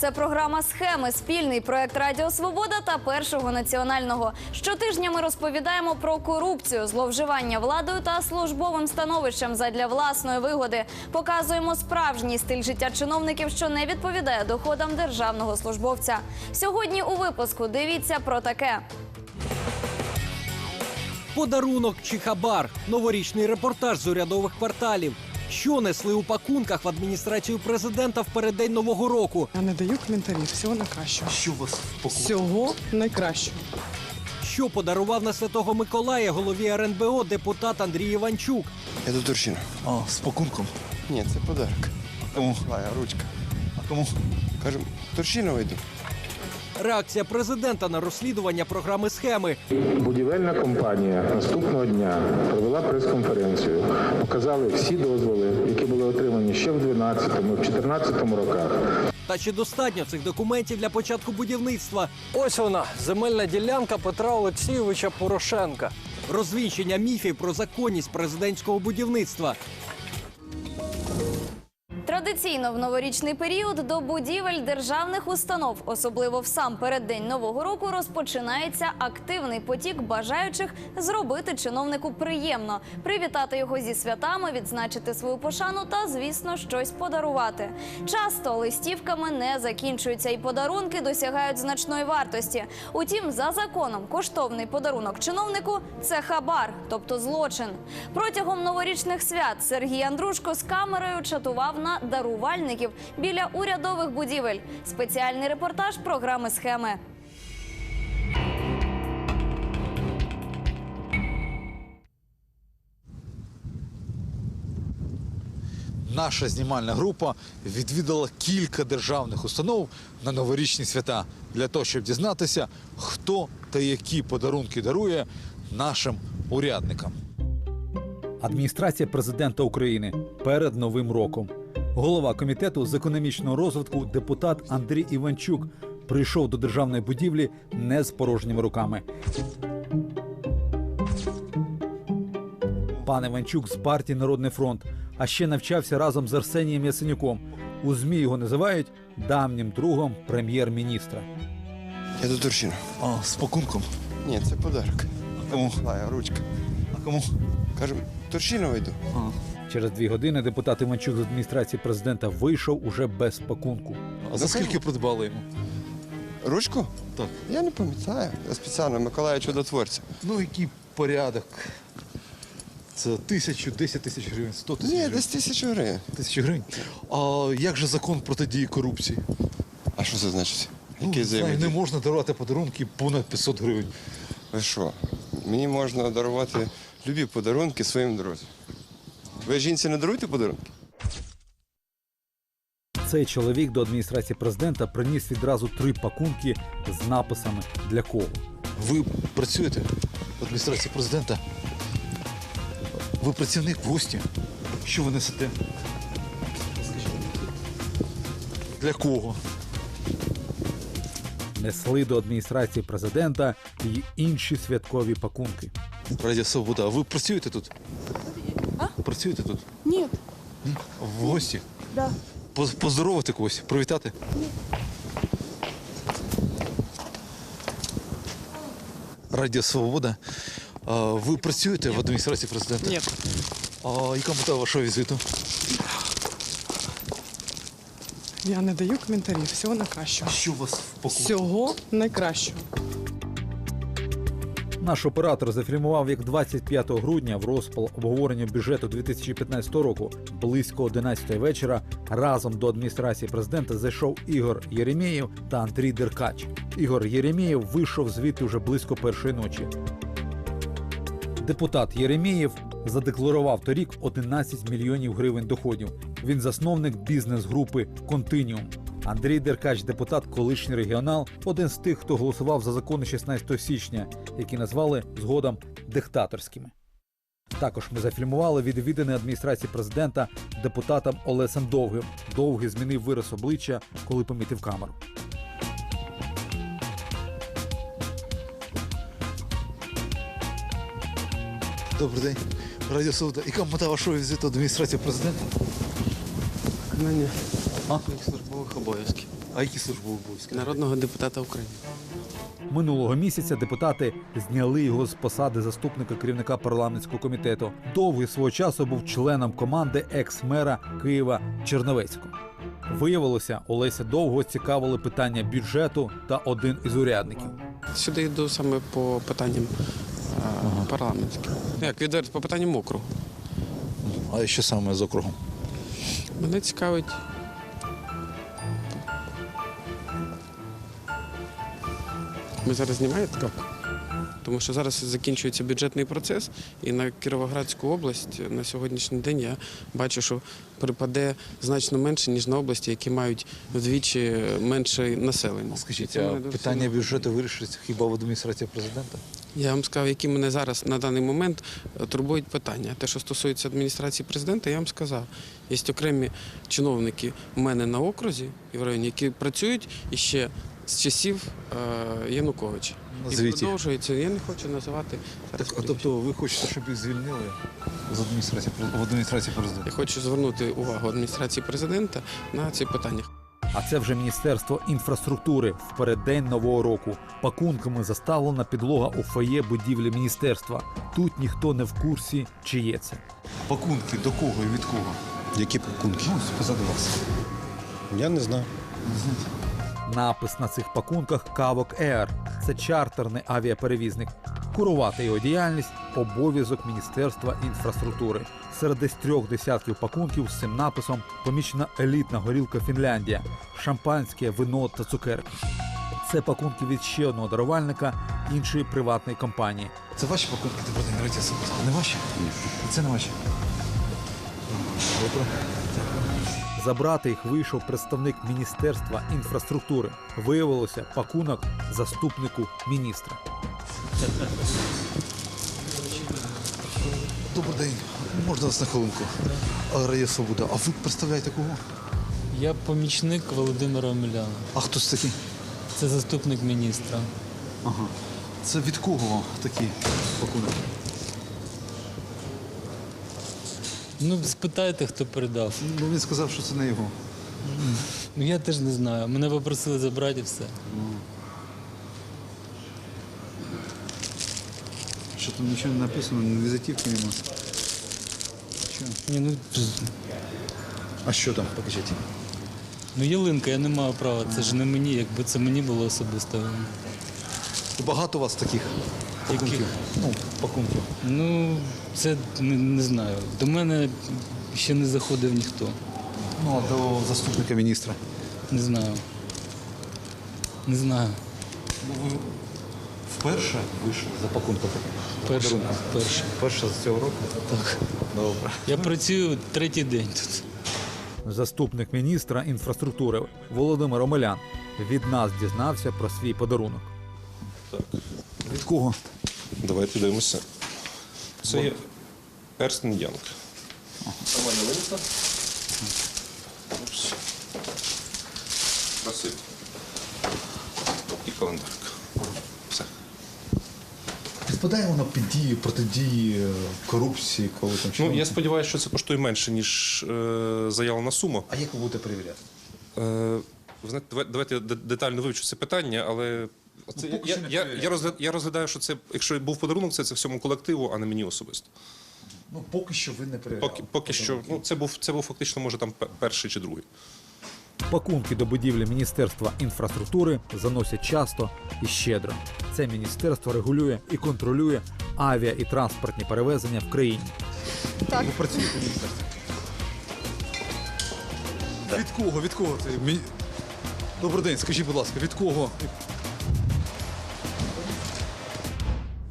Це програма Схеми, спільний проект Радіо Свобода та Першого національного. Щотижня ми розповідаємо про корупцію, зловживання владою та службовим становищем задля власної вигоди. Показуємо справжній стиль життя чиновників, що не відповідає доходам державного службовця. Сьогодні у випуску дивіться про таке. Подарунок чи хабар. Новорічний репортаж з урядових кварталів. Що несли у пакунках в адміністрацію президента в переддень нового року? Я не даю коментарів. Всього найкращого. Що у вас в пакунку? Всього найкращого. Що подарував на святого Миколая голові РНБО депутат Андрій Іванчук? Я до Турчина. А, з пакунком. Ні, це подарок. Кому? Ручка. А кому? Кажем, Турчинова йду. Реакція президента на розслідування програми схеми. Будівельна компанія наступного дня провела прес-конференцію. Показали всі дозволи, які були отримані ще в 2012 і в 2014 роках. Та чи достатньо цих документів для початку будівництва? Ось вона земельна ділянка Петра Олексійовича Порошенка. Розвінчення міфів про законність президентського будівництва. Традиційно в новорічний період до будівель державних установ, особливо в сам переддень нового року, розпочинається активний потік бажаючих зробити чиновнику приємно, привітати його зі святами, відзначити свою пошану та, звісно, щось подарувати. Часто листівками не закінчуються, і подарунки досягають значної вартості. Утім, за законом коштовний подарунок чиновнику це хабар, тобто злочин. Протягом новорічних свят Сергій Андрушко з камерою чатував на дарувальників біля урядових будівель. Спеціальний репортаж програми схеми. Наша знімальна група відвідала кілька державних установ на новорічні свята для того, щоб дізнатися, хто та які подарунки дарує нашим урядникам. Адміністрація президента України перед новим роком. Голова комітету з економічного розвитку депутат Андрій Іванчук прийшов до державної будівлі не з порожніми руками. Пан Іванчук з партії Народний фронт, а ще навчався разом з Арсенієм Ясенюком. У ЗМІ його називають давнім другом прем'єр-міністра. Я до Турчина. А, з пакунком. Ні, це подарок. Кому? Лая, ручка. А кому? Кажем, Турчинова йду. Через дві години депутат Іванчук з адміністрації президента вийшов уже без пакунку. А за скільки придбали йому? Ручку? Так. Я не пам'ятаю. Я спеціально Миколая Чудотворця. Ну, який порядок? Це тисячу, десять тисяч гривень, сто тисяч Ні, гривень. десь тисячу гривень. Тисячі гривень. А як же закон протидії корупції? А що це значить? Ну, знаю, взаємодій? не можна дарувати подарунки понад 500 гривень. Ви що? Мені можна дарувати любі подарунки своїм друзям. Ви жінці не даруєте подарунки? Цей чоловік до адміністрації президента приніс відразу три пакунки з написами для кого. Ви працюєте в адміністрації президента? Ви працівник в гості. Що ви несете? Для кого? Несли до адміністрації президента і інші святкові пакунки. Радіо Свобода. А ви працюєте тут? А? Працюєте тут? Ні. Ні. В гості? Да. Поз- Поздоровити когось, привітати? Радіо Свобода. А, ви працюєте в адміністрації президента? Ні. А яка мета вашого візиту? Я не даю коментарів. Всього найкращого. Що у вас в? Всього найкращого. Наш оператор зафільмував, як 25 грудня в розпал обговорення бюджету 2015 року близько 11 вечора разом до адміністрації президента зайшов Ігор Єремєєв та Андрій Деркач. Ігор Єремєєв вийшов звідти вже близько першої ночі. Депутат Єремєєв задекларував торік 11 мільйонів гривень доходів. Він засновник бізнес-групи Континіум. Андрій Деркач, депутат, колишній регіонал, один з тих, хто голосував за закони 16 січня, які назвали згодом диктаторськими. Також ми зафільмували відвідини адміністрації президента депутатом Олесем Довгим. Довгий змінив вираз обличчя, коли помітив камеру. Добрий день. Радіо Свобода. Яка мета вашого візиту адміністрації президента? Мені службових обов'язків А які службові обов'язки? народного депутата України. Минулого місяця депутати зняли його з посади заступника керівника парламентського комітету. Довгий свого часу був членом команди екс-мера Києва Черновецького. Виявилося, Олеся довго цікавили питання бюджету та один із урядників. Сюди йду саме по питанням е, парламентським. Як відверто по питанням округу. А що саме з округом? Мене цікавить. Ви зараз знімаєте? Так. Тому що зараз закінчується бюджетний процес, і на Кіровоградську область на сьогоднішній день я бачу, що припаде значно менше, ніж на області, які мають вдвічі менше населення. Скажіть, а питання бюджету вирішиться хіба в адміністрації президента? Я вам сказав, які мене зараз на даний момент е, турбують питання. Те, що стосується адміністрації президента, я вам сказав. Є окремі чиновники у мене на окрузі і в районі, які працюють іще з часів е, Януковича. І Назвіть їх. продовжується. Я не хочу називати. Так, а тобто ви хочете, щоб їх звільнили з адміністрації в адміністрації президента? Я хочу звернути увагу адміністрації президента на ці питання. А це вже міністерство інфраструктури в переддень нового року. Пакунками заставлена підлога у фоє будівлі міністерства. Тут ніхто не в курсі, чиє це. Пакунки до кого і від кого? Які пакунки? Ну, позаду вас. Я не знаю. Напис на цих пакунках Кавок Air. Це чартерний авіаперевізник. Курувати його діяльність обов'язок Міністерства інфраструктури. Серед десь трьох десятків пакунків з цим написом помічена елітна горілка Фінляндія, шампанське, вино та цукерки. Це пакунки від ще одного дарувальника іншої приватної компанії. Це ваші пакунки, ти будете говорити особисто? Не ваші? Ні. Це не ваші. Добре. Забрати їх вийшов представник Міністерства інфраструктури. Виявилося пакунок заступнику міністра. Добрий день. Можна вас на хвилинку? Аграє Свобода. А ви представляєте кого? Я помічник Володимира Омеляна. А хто це такий? Це заступник міністра. Ага. Це від кого такі пакунки? Ну, спитайте, хто передав. Ну він сказав, що це не його. Ну я теж не знаю. Мене попросили забрати і все. Що там нічого не написано, візитівки нема. Ні, ну, А що там? Покажіть. ну ялинка, я не маю права. Це ж не мені, якби це мені було особисто. Багато у вас таких пакунків? Яких? Ну, пакунків. Ну, це не, не знаю. До мене ще не заходив ніхто. Ну, а до заступника міністра. Не знаю. Не знаю. Вперше вийшов за пакунком. Перше. Перше. Вперше з цього року? Так. Добре. Я працюю третій день тут. Заступник міністра інфраструктури Володимир Омелян від нас дізнався про свій подарунок. Так. Від кого? Давайте дивимося. Це є Ерстен Янг. Красиво. І календарка. Все. Підпадає воно під дії протидії е, корупції, коли там Ну, я сподіваюся, що це коштує менше, ніж е, заявлена сума. А як ви будете перевіряти? Е, ви знаєте, давай- давайте де- детально вивчу це питання, але це, поки я, я, я, розгля- я розглядаю, що це, якщо був подарунок, це, це всьому колективу, а не мені особисто. Ну, поки що ви не перевіряли. Поки, поки що, ну, це був, це був фактично, може, там пе- перший чи другий. Пакунки до будівлі Міністерства інфраструктури заносять часто і щедро. Це міністерство регулює і контролює авіа і транспортні перевезення в країні. Так. Ви працюєте в міністерстві? Від кого? Від кого це? Мі- Добрий день, скажіть, будь ласка, від кого?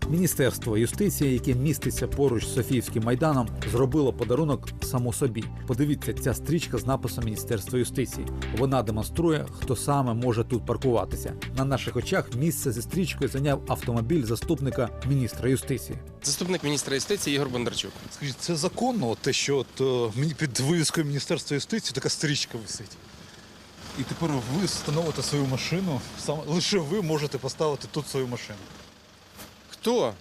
Міністерство юстиції, яке міститься поруч з Софіївським майданом, зробило подарунок само собі. Подивіться, ця стрічка з написом Міністерства юстиції. Вона демонструє, хто саме може тут паркуватися. На наших очах місце зі стрічкою зайняв автомобіль заступника міністра юстиції. Заступник міністра юстиції Ігор Бондарчук. Скажіть, це законно, те, що от, е, мені під вивіскою Міністерства юстиції така стрічка висить. І тепер ви встановите свою машину. Саме лише ви можете поставити тут свою машину. Хто?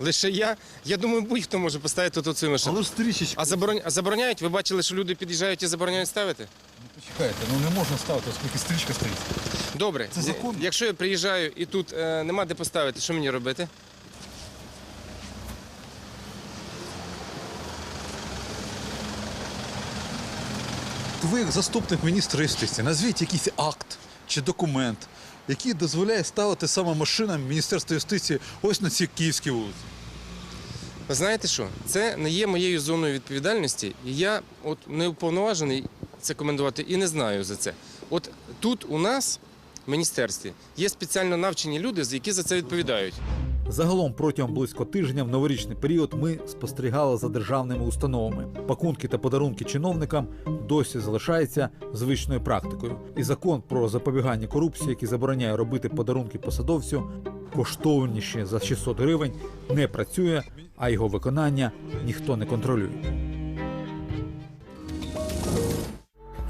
Лише я. Я думаю, будь-хто може поставити тут свою машину. Але ж стрічечка. А, заборон... а забороняють? Ви бачили, що люди під'їжджають і забороняють ставити? Чекайте, ну не можна ставити, оскільки стрічка стоїть. Добре, Це закон. якщо я приїжджаю і тут е, нема де поставити, що мені робити? Ви як заступник міністра юстиції, назвіть якийсь акт чи документ, який дозволяє ставити саме машинам Міністерства юстиції ось на цій київській вулиці. Ви знаєте що? Це не є моєю зоною відповідальності, і я от не уповноважений це коментувати і не знаю за це. От тут у нас в міністерстві є спеціально навчені люди, які за це відповідають. Загалом протягом близько тижня в новорічний період ми спостерігали за державними установами. Пакунки та подарунки чиновникам досі залишаються звичною практикою. І закон про запобігання корупції, який забороняє робити подарунки посадовцю, коштовніші за 600 гривень, не працює, а його виконання ніхто не контролює.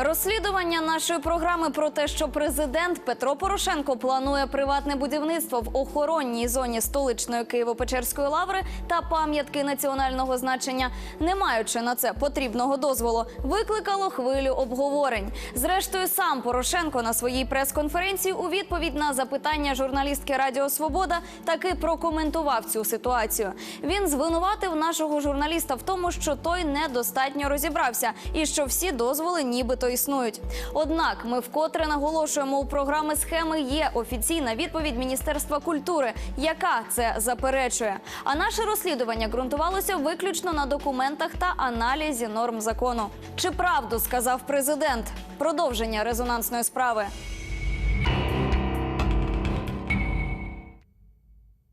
Розслідування нашої програми про те, що президент Петро Порошенко планує приватне будівництво в охоронній зоні столичної Києво-Печерської лаври та пам'ятки національного значення, не маючи на це потрібного дозволу, викликало хвилю обговорень. Зрештою, сам Порошенко на своїй прес-конференції у відповідь на запитання журналістки Радіо Свобода таки прокоментував цю ситуацію. Він звинуватив нашого журналіста в тому, що той недостатньо розібрався і що всі дозволи нібито існують. Однак ми вкотре наголошуємо у програми схеми є офіційна відповідь Міністерства культури, яка це заперечує. А наше розслідування ґрунтувалося виключно на документах та аналізі норм закону. Чи правду сказав президент? Продовження резонансної справи.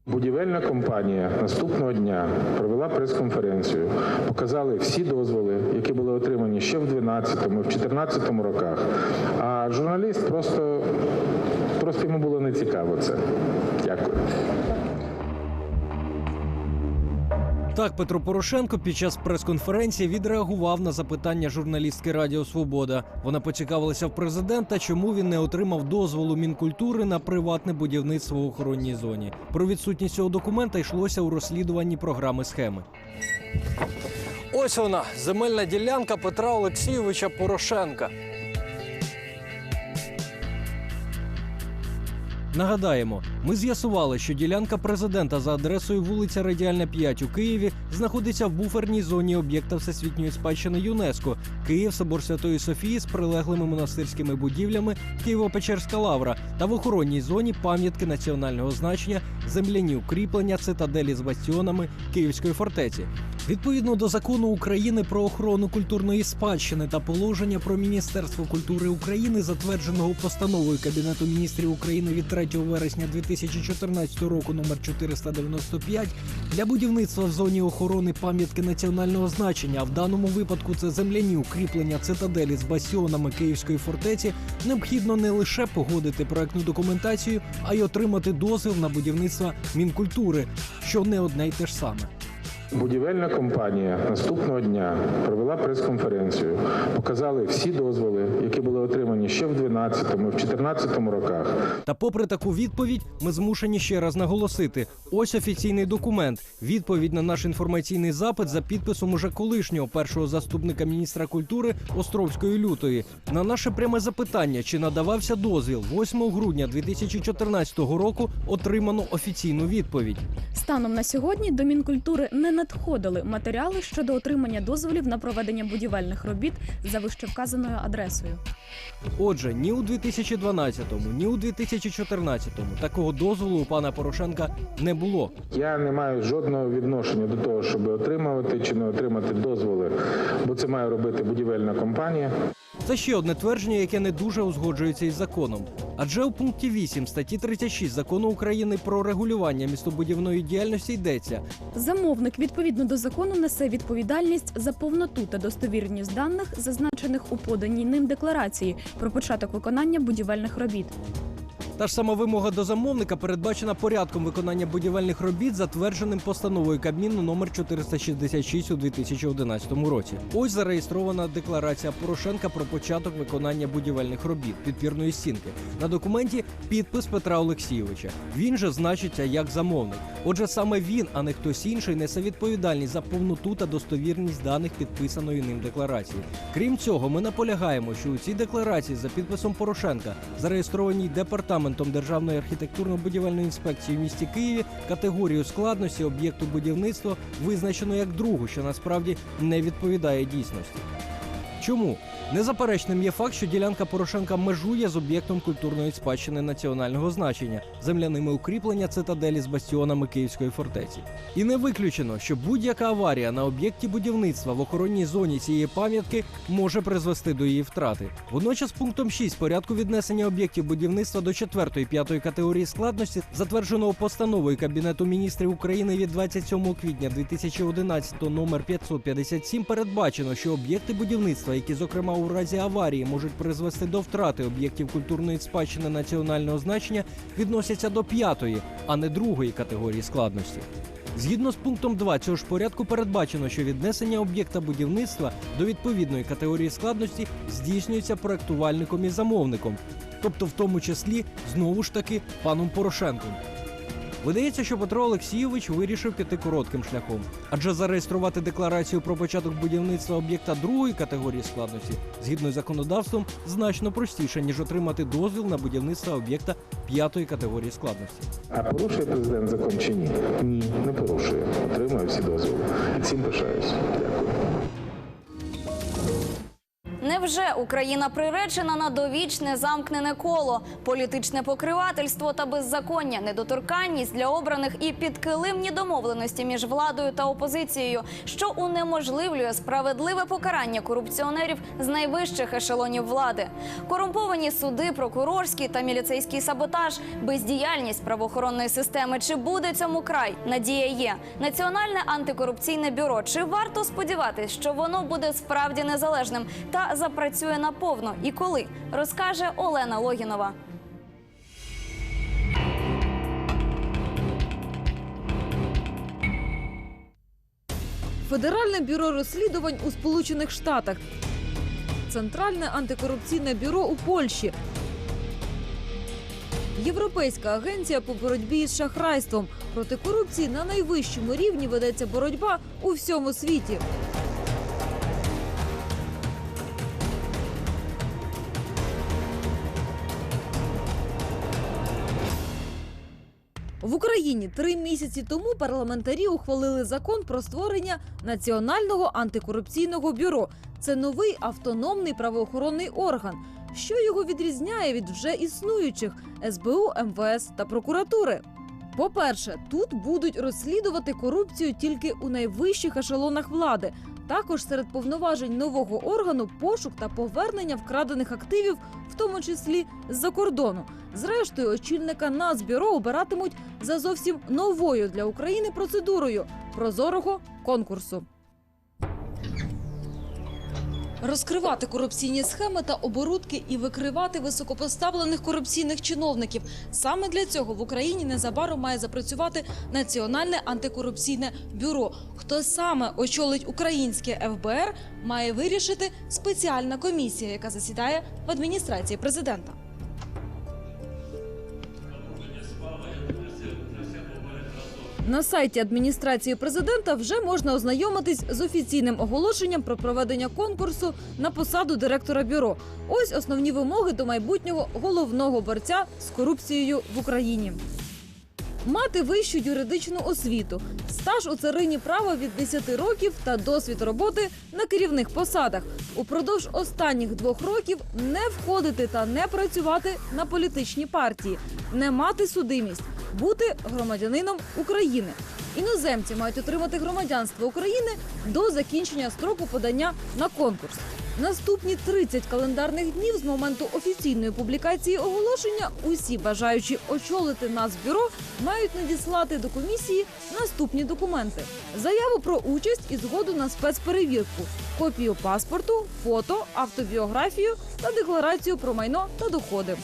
Будівельна компанія наступного дня провела прес-конференцію, показали всі дозволи, які були отримані ще в 2012 і в 2014 роках. А журналіст просто, просто йому було не цікаво це. Дякую. Так, Петро Порошенко під час прес-конференції відреагував на запитання журналістки Радіо Свобода. Вона поцікавилася в президента, чому він не отримав дозволу мінкультури на приватне будівництво в охоронній зоні. Про відсутність цього документа йшлося у розслідуванні програми схеми. Ось вона земельна ділянка Петра Олексійовича Порошенка. Нагадаємо, ми з'ясували, що ділянка президента за адресою вулиця Радіальна 5 у Києві знаходиться в буферній зоні об'єкта всесвітньої спадщини ЮНЕСКО Київ, Собор Святої Софії з прилеглими монастирськими будівлями, Києво-Печерська лавра та в охоронній зоні пам'ятки національного значення, земляні укріплення, цитаделі з бастіонами Київської фортеці. Відповідно до закону України про охорону культурної спадщини та положення про Міністерство культури України, затвердженого постановою Кабінету міністрів України від 3 вересня 2014 року номер 495, для будівництва в зоні охорони пам'ятки національного значення, а в даному випадку це земляні укріплення цитаделі з бастіонами Київської фортеці, необхідно не лише погодити проектну документацію, а й отримати дозвіл на будівництво мінкультури, що не одне й те ж саме. Будівельна компанія наступного дня провела прес-конференцію, показали всі дозволи, які були отримані ще в 2012 і в 2014 роках. Та попри таку відповідь, ми змушені ще раз наголосити: ось офіційний документ. Відповідь на наш інформаційний запит за підписом уже колишнього першого заступника міністра культури Островської лютої. На наше пряме запитання, чи надавався дозвіл 8 грудня 2014 року, отримано офіційну відповідь. Станом на сьогодні до Мінкультури не надходили матеріали щодо отримання дозволів на проведення будівельних робіт за вищевказаною адресою. Отже, ні у 2012-му, ні у 2014-му такого дозволу у пана Порошенка не було. Я не маю жодного відношення до того, щоб отримувати чи не отримати дозволи, бо це має робити будівельна компанія. Це ще одне твердження, яке не дуже узгоджується із законом. Адже у пункті 8 статті 36 закону України про регулювання містобудівної діяльності йдеться. Замовник відповідно до закону несе відповідальність за повноту та достовірність даних, зазначених у поданій ним декларації про початок виконання будівельних робіт. Та ж сама вимога до замовника передбачена порядком виконання будівельних робіт, затвердженим постановою Кабміну номер 466 у 2011 році. Ось зареєстрована декларація Порошенка про початок виконання будівельних робіт підпірної стінки. На документі підпис Петра Олексійовича. Він же значиться як замовник. Отже, саме він, а не хтось інший, несе відповідальність за повноту та достовірність даних підписаної ним декларації. Крім цього, ми наполягаємо, що у цій декларації за підписом Порошенка, зареєстрованій департаментом Державної архітектурно-будівельної інспекції в місті Києві, категорію складності об'єкту будівництва визначено як другу, що насправді не відповідає дійсності. Чому незаперечним є факт, що ділянка Порошенка межує з об'єктом культурної спадщини національного значення, земляними укріплення цитаделі з бастіонами Київської фортеці. І не виключено, що будь-яка аварія на об'єкті будівництва в охоронній зоні цієї пам'ятки може призвести до її втрати. Водночас, пунктом 6 порядку віднесення об'єктів будівництва до 4-5 категорії складності, затвердженого постановою Кабінету міністрів України від 27 квітня 2011 номер 557, передбачено, що об'єкти будівництва, які, зокрема, у разі аварії можуть призвести до втрати об'єктів культурної спадщини національного значення, відносяться до п'ятої, а не другої категорії складності. Згідно з пунктом 2 цього ж порядку передбачено, що віднесення об'єкта будівництва до відповідної категорії складності здійснюється проектувальником і замовником, тобто в тому числі знову ж таки паном Порошенком. Видається, що Петро Олексійович вирішив піти коротким шляхом, адже зареєструвати декларацію про початок будівництва об'єкта другої категорії складності згідно з законодавством значно простіше, ніж отримати дозвіл на будівництво об'єкта п'ятої категорії складності. А порушує президент закон чи ні? Ні, не порушує. Отримує всі дозволи. Цим пишаюсь. Дякую. Невже Україна приречена на довічне замкнене коло, політичне покривательство та беззаконня, недоторканність для обраних і підкилимні домовленості між владою та опозицією, що унеможливлює справедливе покарання корупціонерів з найвищих ешелонів влади, корумповані суди, прокурорський та міліцейський саботаж, бездіяльність правоохоронної системи. Чи буде цьому край? Надія є. Національне антикорупційне бюро. Чи варто сподіватись, що воно буде справді незалежним та запрацює наповно і коли розкаже Олена Логінова. Федеральне бюро розслідувань у Сполучених Штатах, Центральне антикорупційне бюро у Польщі, Європейська агенція по боротьбі з шахрайством. Проти корупції на найвищому рівні ведеться боротьба у всьому світі. В Україні три місяці тому парламентарі ухвалили закон про створення Національного антикорупційного бюро. Це новий автономний правоохоронний орган. Що його відрізняє від вже існуючих СБУ, МВС та прокуратури? По-перше, тут будуть розслідувати корупцію тільки у найвищих ешелонах влади. Також серед повноважень нового органу пошук та повернення вкрадених активів, в тому числі з-за кордону. Зрештою, очільника Нацбюро обиратимуть за зовсім новою для України процедурою прозорого конкурсу. Розкривати корупційні схеми та оборудки і викривати високопоставлених корупційних чиновників. Саме для цього в Україні незабаром має запрацювати Національне антикорупційне бюро. Хто саме очолить українське ФБР, має вирішити спеціальна комісія, яка засідає в адміністрації президента. На сайті адміністрації президента вже можна ознайомитись з офіційним оголошенням про проведення конкурсу на посаду директора бюро. Ось основні вимоги до майбутнього головного борця з корупцією в Україні. Мати вищу юридичну освіту, стаж у царині права від 10 років та досвід роботи на керівних посадах. Упродовж останніх двох років не входити та не працювати на політичні партії, не мати судимість, бути громадянином України. Іноземці мають отримати громадянство України до закінчення строку подання на конкурс. Наступні 30 календарних днів з моменту офіційної публікації оголошення усі бажаючі очолити Нацбюро мають надіслати до комісії наступні документи: заяву про участь і згоду на спецперевірку, копію паспорту, фото, автобіографію та декларацію про майно та доходи.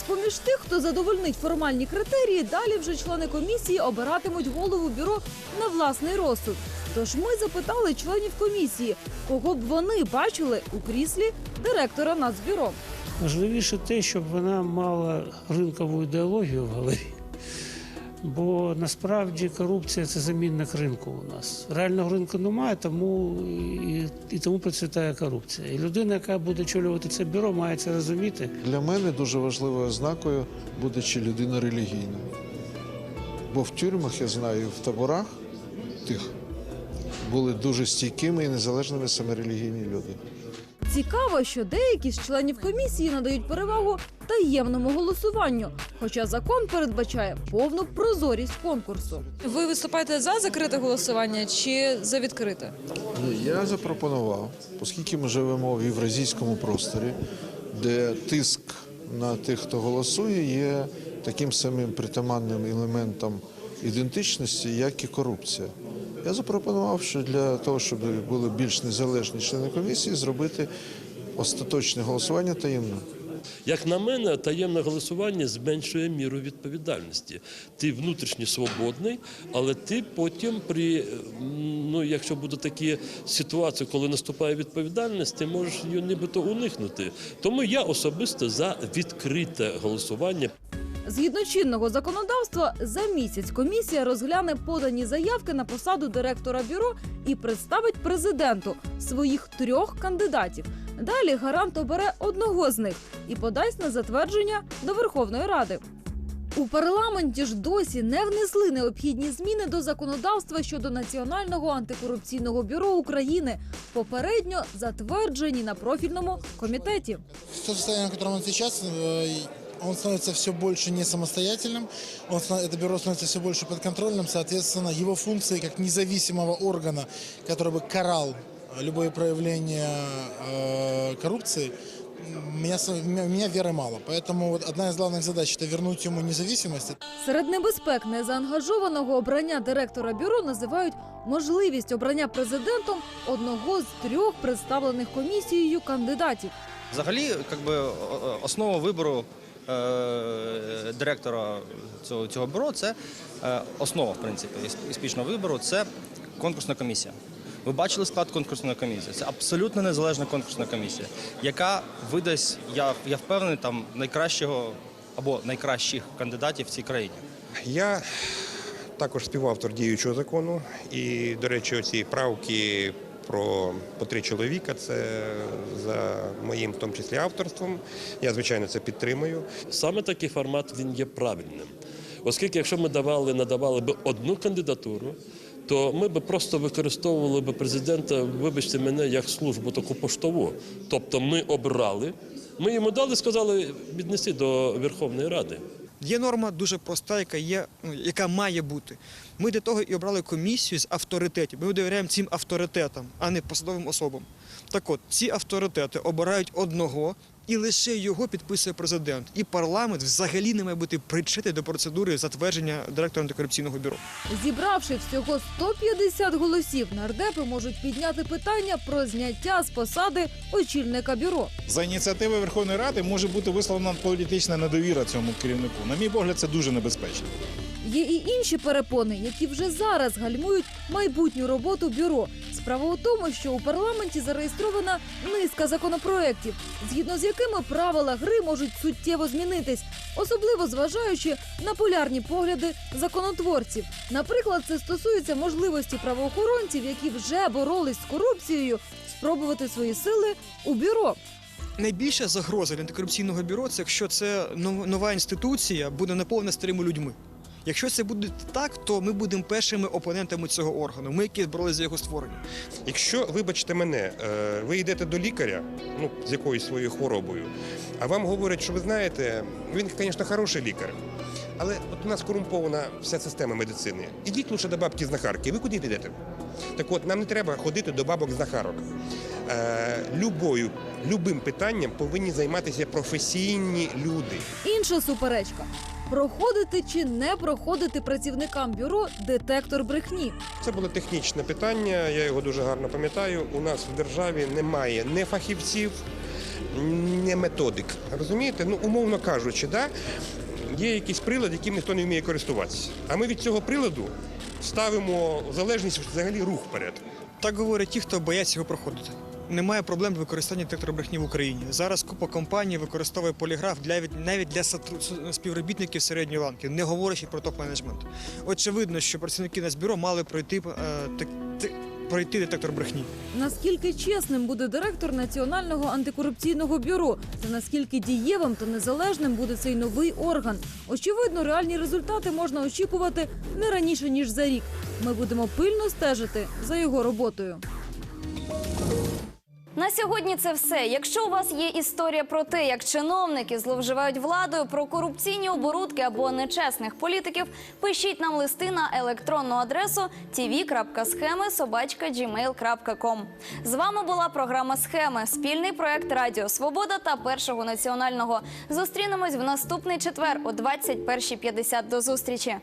З-поміж тих, хто задовольнить формальні критерії, далі вже члени комісії обиратимуть голову бюро на власний розсуд. Тож ми запитали членів комісії, кого б вони бачили у кріслі директора Нацбюро. Важливіше те, щоб вона мала ринкову ідеологію в голові. Бо насправді корупція це замінник ринку у нас. Реального ринку немає, тому і, і тому процвітає корупція. І людина, яка буде очолювати це бюро, має це розуміти. Для мене дуже важливою ознакою буде чи людина релігійна. Бо в тюрмах, я знаю, в таборах тих були дуже стійкими і незалежними саме релігійні люди. Цікаво, що деякі з членів комісії надають перевагу таємному голосуванню, хоча закон передбачає повну прозорість конкурсу. Ви виступаєте за закрите голосування чи за відкрите? Ні, Я запропонував, оскільки ми живемо в євразійському просторі, де тиск на тих, хто голосує, є таким самим притаманним елементом ідентичності, як і корупція. Я запропонував, що для того, щоб були більш незалежні члени комісії, зробити остаточне голосування таємним. Як на мене, таємне голосування зменшує міру відповідальності. Ти внутрішньо свободний, але ти потім, при ну, якщо будуть такі ситуації, коли наступає відповідальність, ти можеш її нібито уникнути. Тому я особисто за відкрите голосування. Згідно чинного законодавства, за місяць комісія розгляне подані заявки на посаду директора бюро і представить президенту своїх трьох кандидатів. Далі гарант обере одного з них і подасть на затвердження до Верховної Ради. У парламенті ж досі не внесли необхідні зміни до законодавства щодо Національного антикорупційного бюро України, попередньо затверджені на профільному комітеті. В том состоянии, в сейчас, э, он становится все больше не самостоятельным, он, ста- это бюро становится все больше подконтрольным, соответственно, его функции как независимого органа, который бы карал э, любое проявление э, коррупции, м, меня, с- меня, меня веры мало. Поэтому вот одна из главных задач – это вернуть ему независимость. Серед небезпек незаангажованого обрання директора бюро називають можливість обрання президентом одного з трьох представлених комісією кандидатів. Взагалі, як би, о- о- основа вибору е, директора цього, цього бюро це е, основа, в принципі, успішного вибору це конкурсна комісія. Ви бачили склад конкурсної комісії? Це абсолютно незалежна конкурсна комісія, яка видасть, я, я впевнений, там найкращого або найкращих кандидатів в цій країні. Я також співавтор діючого закону. І, до речі, оці правки про по три чоловіка це за моїм, в тому числі, авторством. Я, звичайно, це підтримую. Саме такий формат він є правильним. Оскільки, якщо ми давали, надавали б одну кандидатуру, то ми б просто використовували б президента, вибачте мене, як службу таку поштову. Тобто ми обрали, ми йому дали, сказали, віднеси до Верховної Ради. Є норма дуже проста, яка є, ну, яка має бути. Ми для того і обрали комісію з авторитетів. Ми довіряємо цим авторитетам, а не посадовим особам. Так от, ці авторитети обирають одного, і лише його підписує президент. І парламент взагалі не має бути причетний до процедури затвердження директора антикорупційного бюро. Зібравши всього 150 голосів, нардепи можуть підняти питання про зняття з посади очільника бюро. За ініціативи Верховної Ради може бути висловлена політична недовіра цьому керівнику. На мій погляд, це дуже небезпечно. Є і інші перепони, які вже зараз гальмують майбутню роботу бюро. Справа у тому, що у парламенті зареєстрована низка законопроєктів, згідно з якими правила гри можуть суттєво змінитись, особливо зважаючи на полярні погляди законотворців. Наприклад, це стосується можливості правоохоронців, які вже боролись з корупцією, спробувати свої сили у бюро. Найбільша загроза для антикорупційного бюро це якщо це нов- нова інституція буде наповнена старими людьми. Якщо це буде так, то ми будемо першими опонентами цього органу. Ми, які боролися за його створення. Якщо, вибачте мене, е, ви йдете до лікаря ну, з якоюсь своєю хворобою, а вам говорять, що ви знаєте, він, звісно, хороший лікар. Але от у нас корумпована вся система медицини. Ідіть лише до бабки знахарки. Ви куди йдете? Так от, нам не треба ходити до бабок знахарок. Е, любою, любим питанням повинні займатися професійні люди. Інша суперечка: проходити чи не проходити працівникам бюро детектор брехні. Це було технічне питання, я його дуже гарно пам'ятаю. У нас в державі немає не фахівців, не методик. Розумієте? Ну, умовно кажучи, да? є якийсь прилад, яким ніхто не вміє користуватися. А ми від цього приладу ставимо в залежність взагалі рух вперед. Так говорять ті, хто бояться його проходити. Немає проблем використання детектора брехні в Україні. Зараз купа компаній використовує поліграф для навіть для співробітників середньої ланки, не говорячи про топ-менеджмент. Очевидно, що працівники Нацбюро мали пройти е, пройти детектор брехні. Наскільки чесним буде директор Національного антикорупційного бюро, та наскільки дієвим та незалежним буде цей новий орган? Очевидно, реальні результати можна очікувати не раніше ніж за рік. Ми будемо пильно стежити за його роботою. На сьогодні це все. Якщо у вас є історія про те, як чиновники зловживають владою, про корупційні оборудки або нечесних політиків, пишіть нам листи на електронну адресу tv.схеми.gmail.com. З вами була програма Схеми, спільний проект Радіо Свобода та Першого національного. Зустрінемось в наступний четвер о 21.50. До зустрічі.